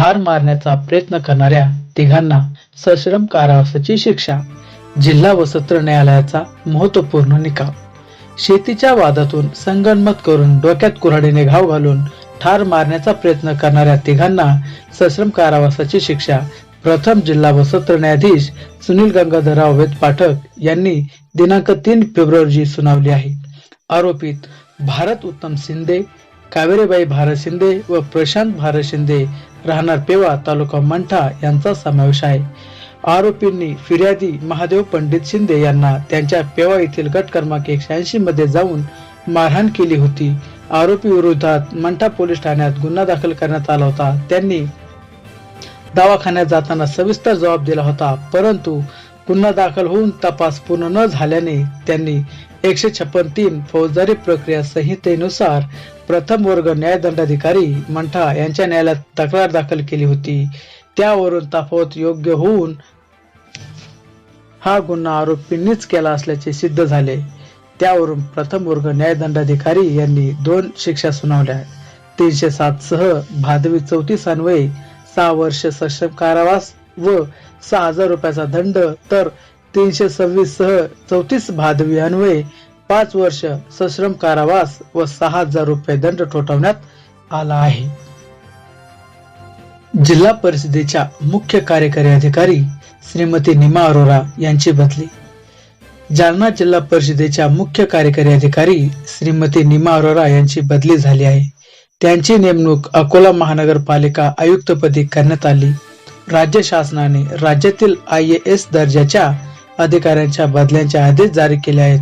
ठार मारण्याचा प्रयत्न करणाऱ्या तिघांना सश्रम कारावासाची शिक्षा जिल्हा व सत्र न्यायालयाचा महत्त्वपूर्ण निकाल. शेतीच्या वादातून संगनमत करून डोक्यात कुऱ्हाडीने घाव घालून ठार मारण्याचा प्रयत्न करणाऱ्या तिघांना सश्रम कारावासाची शिक्षा प्रथम जिल्हा व सत्र न्यायाधीश सुनील गंगाधरराव वेद पाठक यांनी दिनांक तीन फेब्रुवारी सुनावली आहे. आरोपित भारत उत्तम शिंदे कावेरीबाई भारत शिंदे व प्रशांत भारत शिंदे राहणार पेवा तालुका मंठा यांचा समावेश आहे. आरोपींनी फिर्यादी महादेव पंडित शिंदे यांना त्यांच्या पेवा येथील गट क्रमांक एकशे ऐंशी मध्ये जाऊन मारहाण केली होती. आरोपी विरोधात मंठा पोलीस ठाण्यात गुन्हा दाखल करण्यात आला होता. त्यांनी दवाखान्यात जाताना सविस्तर जबाब दिला होता परंतु गुन्हा दाखल होऊन तपास पूर्ण न झाल्याने त्यांनी एकशे छप्पन तीन फौजदारी प्रक्रिया संहितेनुसार प्रथम वर्ग न्यायदंडाधिकारी मंठा यांच्या न्यायालयात तक्रार दाखल केली होती. त्यावरून तफावत योग्य होऊन हा गुन्हा आरोपींनीच केला असल्याचे सिद्ध झाले. त्यावरून प्रथम वर्ग न्यायदंडाधिकारी यांनी दोन शिक्षा सुनावल्या. तीनशे सात सह भादवी चौतीस अन्वये सहा वर्ष सक्षम कारावास व सहा हजार रुपयाचा दंड तर तीनशे सव्वीस सह चौतीस भादवी अन्वये पाच वर्ष सश्रम कारावास व सहा हजार रुपये दंड ठोठावण्यात आला आहे. जिल्हा परिषदेच्या मुख्य कार्यकारी अधिकारी श्रीमती निमा अरोरा यांची बदली. जालना जिल्हा परिषदेच्या मुख्य कार्यकारी अधिकारी श्रीमती निमा अरोरा यांची बदली झाली आहे. त्यांची नेमणूक अकोला महानगरपालिका आयुक्तपदी करण्यात आली. राज्य शासनाने राज्यातील आय ए एस दर्जाच्या अधिकाऱ्यांच्या बदल्यांचे आदेश जारी केले आहेत.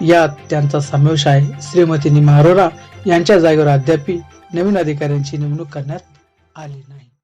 यात त्यांचा समावेश आहे. श्रीमती निमा अरोरा यांच्या जागेवर अद्याप नवीन अधिकाऱ्यांची नेमणूक करण्यात आली नाही.